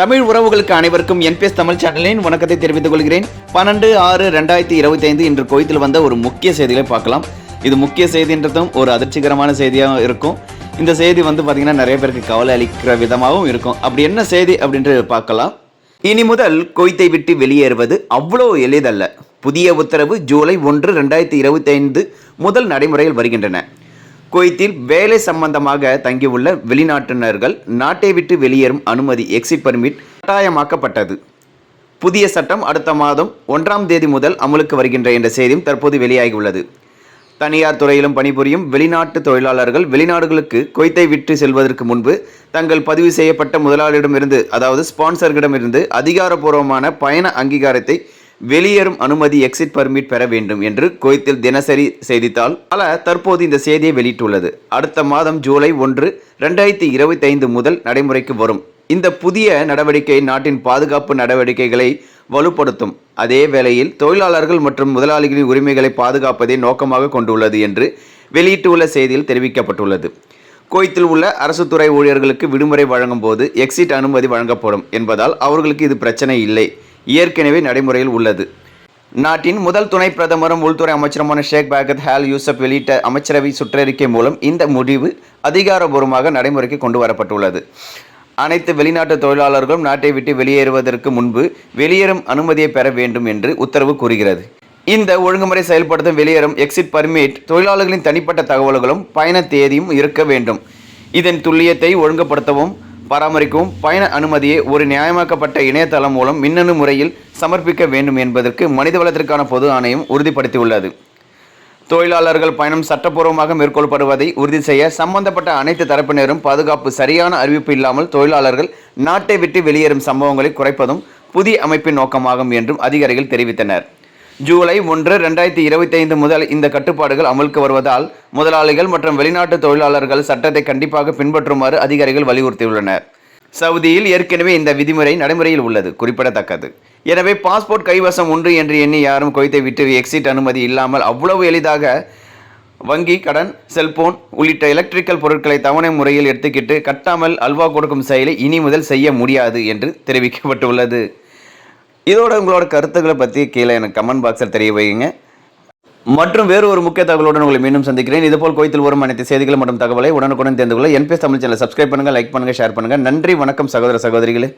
தமிழ் உறவுகளுக்கு அனைவருக்கும் என்பிஎஸ் தமிழ் சேனலின் வணக்கத்தை தெரிவித்துக் கொள்கிறேன். பன்னெண்டு ஆறு ரெண்டாயிரத்தி இருபத்தி ஐந்து இன்று கோயத்தில் வந்த ஒரு முக்கிய செய்திகளை பார்க்கலாம். இது முக்கிய செய்தின்றதும் ஒரு அதிர்ச்சிகரமான செய்தியாக இருக்கும். இந்த செய்தி வந்து பார்த்தீங்கன்னா நிறைய பேருக்கு கவலை அளிக்கிற விதமாகவும் இருக்கும். அப்படி என்ன செய்தி அப்படின்ட்டு பார்க்கலாம். இனி முதல் கொய்த்தை விட்டு வெளியேறுவது அவ்வளோ எளிதல்ல. புதிய உத்தரவு ஜூலை ஒன்று ரெண்டாயிரத்தி இருபத்தி ஐந்து முதல் நடைமுறையில் வருகின்றன. குவைத்தில் வேலை சம்பந்தமாக தங்கியுள்ள வெளிநாட்டினர்கள் நாட்டை விட்டு வெளியேறும் அனுமதி எக்ஸிட் பர்மிட் கட்டாயமாக்கப்பட்டது. புதிய சட்டம் அடுத்த மாதம் ஒன்றாம் தேதி முதல் அமலுக்கு வருகின்ற என்ற செய்தியும் தற்போது வெளியாகியுள்ளது. தனியார் துறையிலும் பணிபுரியும் வெளிநாட்டு தொழிலாளர்கள் வெளிநாடுகளுக்கு குவைத்தை விட்டு செல்வதற்கு முன்பு தங்கள் பதிவு செய்யப்பட்ட முதலாளியிடமிருந்து அதாவது ஸ்பான்சர்களிடமிருந்து அதிகாரப்பூர்வமான பயண அங்கீகாரத்தை வெளியேறும் அனுமதி எக்ஸிட் பர்மிட் பெற வேண்டும் என்று குவைத்தில் தினசரி செய்தித்தாள் பல தற்போது இந்த செய்தியை வெளியிட்டுள்ளது. அடுத்த மாதம் ஜூலை ஒன்று ரெண்டாயிரத்தி இருபத்தி ஐந்து முதல் நடைமுறைக்கு வரும். இந்த புதிய நடவடிக்கை நாட்டின் பாதுகாப்பு நடவடிக்கைகளை வலுப்படுத்தும். அதே வேளையில் தொழிலாளர்கள் மற்றும் முதலாளிகளின் உரிமைகளை பாதுகாப்பதை நோக்கமாக கொண்டுள்ளது என்று வெளியிட்டுள்ள செய்தியில் தெரிவிக்கப்பட்டுள்ளது. கோயத்தில் உள்ள அரசு துறை ஊழியர்களுக்கு விடுமுறை வழங்கும் போது எக்ஸிட் அனுமதி வழங்கப்படும் என்பதால் அவர்களுக்கு இது பிரச்சனை இல்லை. ஏற்கனவே நடைமுறையில் உள்ளது. நாட்டின் முதல் துணை பிரதமரும் உள்துறை அமைச்சருமான ஷேக் பாகத் ஹால் யூசப் வெளியிட்ட அமைச்சரவை சுற்றறிக்கை மூலம் இந்த முடிவு அதிகாரபூர்வமாக நடைமுறைக்கு கொண்டு வரப்பட்டுள்ளது. அனைத்து வெளிநாட்டு தொழிலாளர்களும் நாட்டை விட்டு வெளியேறுவதற்கு முன்பு வெளியேறும் அனுமதியை பெற வேண்டும் என்று உத்தரவு கூறுகிறது. இந்த ஒழுங்குமுறை செயல்படுத்தும் வெளியேறும் எக்ஸிட் பர்மிட் தொழிலாளர்களின் தனிப்பட்ட தகவல்களும் பயண தேதியும் இருக்க வேண்டும். இதன் துல்லியத்தை ஒழுங்குபடுத்தவும் பராமரிக்கும் பயண அனுமதியை ஒரு நியாயமாக்கப்பட்ட இணையதளம் மூலம் மின்னணு முறையில் சமர்ப்பிக்க வேண்டும் என்பதற்கு மனிதவளத்திற்கான பொது ஆணையம் உறுதிப்படுத்தியுள்ளது. தொழிலாளர்கள் பயணம் சட்டப்பூர்வமாக மேற்கொள்ளப்படுவதை உறுதி செய்ய சம்பந்தப்பட்ட அனைத்து தரப்பினரும் பாதுகாப்பு சரியான அறிவிப்பு இல்லாமல் தொழிலாளர்கள் நாட்டை விட்டு வெளியேறும் சம்பவங்களை குறைப்பதும் புதிய அமைப்பின் நோக்கமாகும் என்றும் அதிகாரிகள் தெரிவித்தனர். ஜூலை ஒன்று ரெண்டாயிரத்தி இருபத்தி ஐந்து முதல் இந்த கட்டுப்பாடுகள் அமலுக்கு வருவதால் முதலாளிகள் மற்றும் வெளிநாட்டு தொழிலாளர்கள் சட்டத்தை கண்டிப்பாக பின்பற்றுமாறு அதிகாரிகள் வலியுறுத்தியுள்ளனர். சவுதியில் ஏற்கனவே இந்த விதிமுறை நடைமுறையில் உள்ளது குறிப்பிடத்தக்கது. எனவே பாஸ்போர்ட் கைவசம் உண்டு என்று எண்ணி யாரும் குவைத்தை விட்டு எக்ஸிட் அனுமதி இல்லாமல் அவ்வளவு எளிதாக வங்கி கடன் செல்போன் உள்ளிட்ட எலக்ட்ரிக்கல் பொருட்களை தவணை முறையில் எடுத்துக்கிட்டு கட்டாமல் அல்வா கொடுக்கும் செயலை இனி முதல் செய்ய முடியாது என்று தெரிவிக்கப்பட்டுள்ளது. இதோட உங்களோட கருத்துக்களை பற்றி கீழே எனக்கு கமெண்ட் பாக்ஸில் தெரிய வைங்க மற்றும் வேறு ஒரு முக்கிய தகவலுடன் உங்களை மீண்டும் சந்திக்கிறேன். இதுபோல் கோயத்தில் வரும் அனைத்து செய்திகள் மற்றும் தகவலை உடனுக்குடன் தெரிந்து கொள்ள என்பிஎஸ் தமிழ் சேனல் சப்ஸ்கிரைப் பண்ணுங்கள் லைக் பண்ணுங்கள் ஷேர் பண்ணுங்கள் நன்றி வணக்கம் சகோதர சகோதரிகளே.